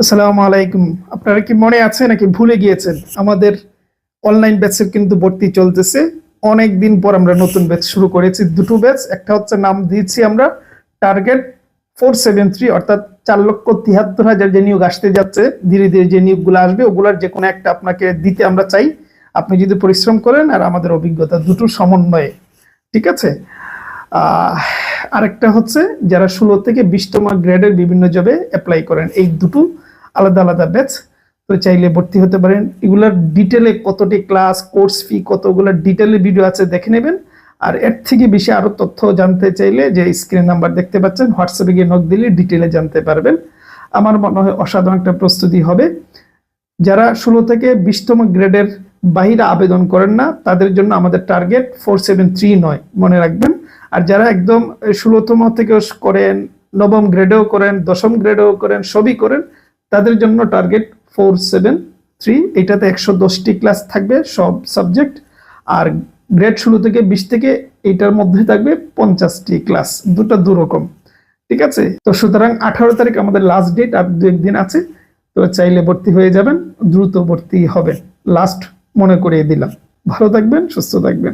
আসসালামু আলাইকুম। আপনারা কি মনে আছে নাকি ভুলে গিয়েছেন? আমাদের অনলাইন ব্যাচের কিন্তু ভর্তি চলতেছে। অনেক দিন পর আমরা নতুন ব্যাচ শুরু করেছি। দুটো ব্যাচ, একটা হচ্ছে নাম দিয়েছি আমরা, টার্গেট ফোর সেভেন থ্রি, অর্থাৎ চার লক্ষ তিয়াত্তর হাজার যে নিয়োগ আসতে যাচ্ছে, ধীরে ধীরে যে নিয়োগগুলো আসবে, ওগুলার যে কোনো একটা আপনাকে দিতে আমরা চাই। আপনি যদি পরিশ্রম করেন আর আমাদের অভিজ্ঞতা দুটো সমন্বয়ে। ঠিক আছে? আরেকটা হচ্ছে যারা ষোলো থেকে বিশতম গ্রেডের বিভিন্ন জবে অ্যাপ্লাই করেন, এই দুটো আলাদা আলাদা ব্যাচ তো চাইলে ভর্তি হতে পারেন। এগুলার ডিটেলে কতটি ক্লাস কোর্স ফি কতগুলোর ডিটেলে ভিডিও আছে দেখে নেবেন। আর এর থেকে বেশি আরও তথ্য জানতে চাইলে যে স্ক্রিন নাম্বার দেখতে পাচ্ছেন হোয়াটসঅ্যাপে গিয়ে নক দিলে ডিটেলে জানতে পারবেন। আমার মনে হয় অসাধারণ একটা প্রস্তুতি হবে। যারা ষোলো থেকে বিশতম গ্রেডের বাহিরে আবেদন করেন না, তাদের জন্য আমাদের টার্গেট ফোর সেভেন থ্রি নয়। মনে রাখবেন। আর যারা একদম ষোলোতম থেকে করেন, নবম গ্রেডেও করেন, দশম গ্রেডেও করেন, সবই করেন, তাদের জন্য টার্গেট ফোর সেভেন থ্রি এটাতে একশো দশটি ক্লাস থাকবে সব সাবজেক্ট আর গ্রেড ষোলো থেকে বিশ থেকে এইটার মধ্যে থাকবে পঞ্চাশটি ক্লাস দুটো দুরকম, ঠিক আছে? তো সুতরাং আঠারো তারিখ আমাদের লাস্ট ডেট আর দু একদিন আছে, তো চাইলে ভর্তি হয়ে যাবেন, দ্রুত ভর্তি হবে লাস্ট মনে করিয়ে দিলাম। ভালো থাকবেন, সুস্থ থাকবেন।